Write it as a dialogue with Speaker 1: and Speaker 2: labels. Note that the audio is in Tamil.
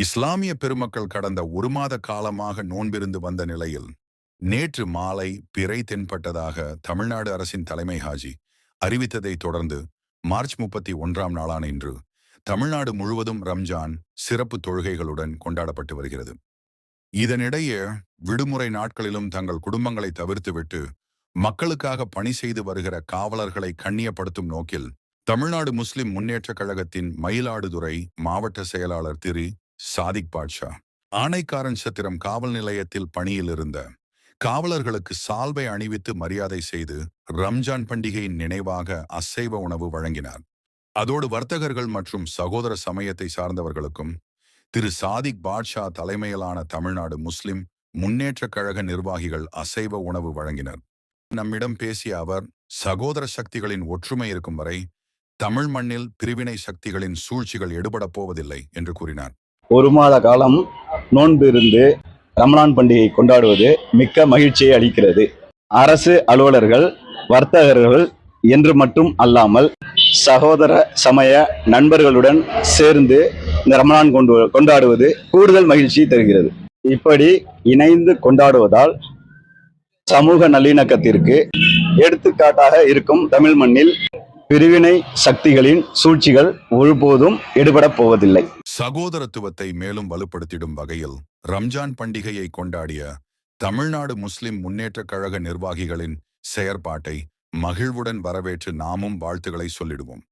Speaker 1: இஸ்லாமிய பெருமக்கள் கடந்த ஒரு மாத காலமாக நோன்பிருந்து வந்த நிலையில் நேற்று மாலை பிறை தென்பட்டதாக தமிழ்நாடு அரசின் தலைமை ஹாஜி அறிவித்ததைத் தொடர்ந்து மார்ச் முப்பத்தி ஒன்றாம் நாளான இன்று தமிழ்நாடு முழுவதும் ரம்ஜான் சிறப்பு தொழுகைகளுடன் கொண்டாடப்பட்டு வருகிறது. இதனிடையே விடுமுறை நாட்களிலும் தங்கள் குடும்பங்களை தவிர்த்துவிட்டு மக்களுக்காக பணி செய்து வருகிற காவலர்களை கண்ணியப்படுத்தும் நோக்கில் தமிழ்நாடு முஸ்லிம் முன்னேற்றக் கழகத்தின் மயிலாடுதுறை மாவட்ட செயலாளர் திரு சாதிக் பாட்ஷா ஆணைக்காரன் சத்திரம் காவல் நிலையத்தில் பணியில் இருந்த காவலர்களுக்கு சால்வை அணிவித்து மரியாதை செய்து ரம்ஜான் பண்டிகையின் நினைவாக அசைவ உணவு வழங்கினார். அதோடு வர்த்தகர்கள் மற்றும் சகோதர சமயத்தை சார்ந்தவர்களுக்கும் திரு சாதிக் பாட்ஷா தலைமையிலான தமிழ்நாடு முஸ்லிம் முன்னேற்றக் கழக நிர்வாகிகள் அசைவ உணவு வழங்கினர். நம்மிடம் பேசிய அவர் சகோதர சக்திகளின் ஒற்றுமை இருக்கும் வரை தமிழ் மண்ணில் பிரிவினை சக்திகளின் சூழ்ச்சிகள் எடுபடப் போவதில்லை என்று கூறினார்.
Speaker 2: ஒரு மாத காலம் நோன்பு இருந்து ரமலான் பண்டிகை கொண்டாடுவது மிக்க மகிழ்ச்சியை அளிக்கிறது. அரசு அலுவலர்கள் வர்த்தகர்கள் என்று மட்டும் அல்லாமல் சகோதர சமய நண்பர்களுடன் சேர்ந்து இந்த ரமலான் கொண்டு கொண்டாடுவது கூடுதல் மகிழ்ச்சி தருகிறது. இப்படி இணைந்து கொண்டாடுவதால் சமூக நல்லிணக்கத்திற்கு எடுத்துக்காட்டாக இருக்கும் தமிழ் மண்ணில் பிரிவினை சக்திகளின் சூழ்ச்சிகள் ஒருபோதும் எடுபடப் போவதில்லை.
Speaker 1: சகோதரத்துவத்தை மேலும் வலுப்படுத்திடும் வகையில் ரம்ஜான் பண்டிகையை கொண்டாடிய தமிழ்நாடு முஸ்லிம் முன்னேற்றக் கழக நிர்வாகிகளின் செயற்பாட்டை மகிழ்வுடன் வரவேற்று நாமும் வாழ்த்துக்களை சொல்லிடுவோம்.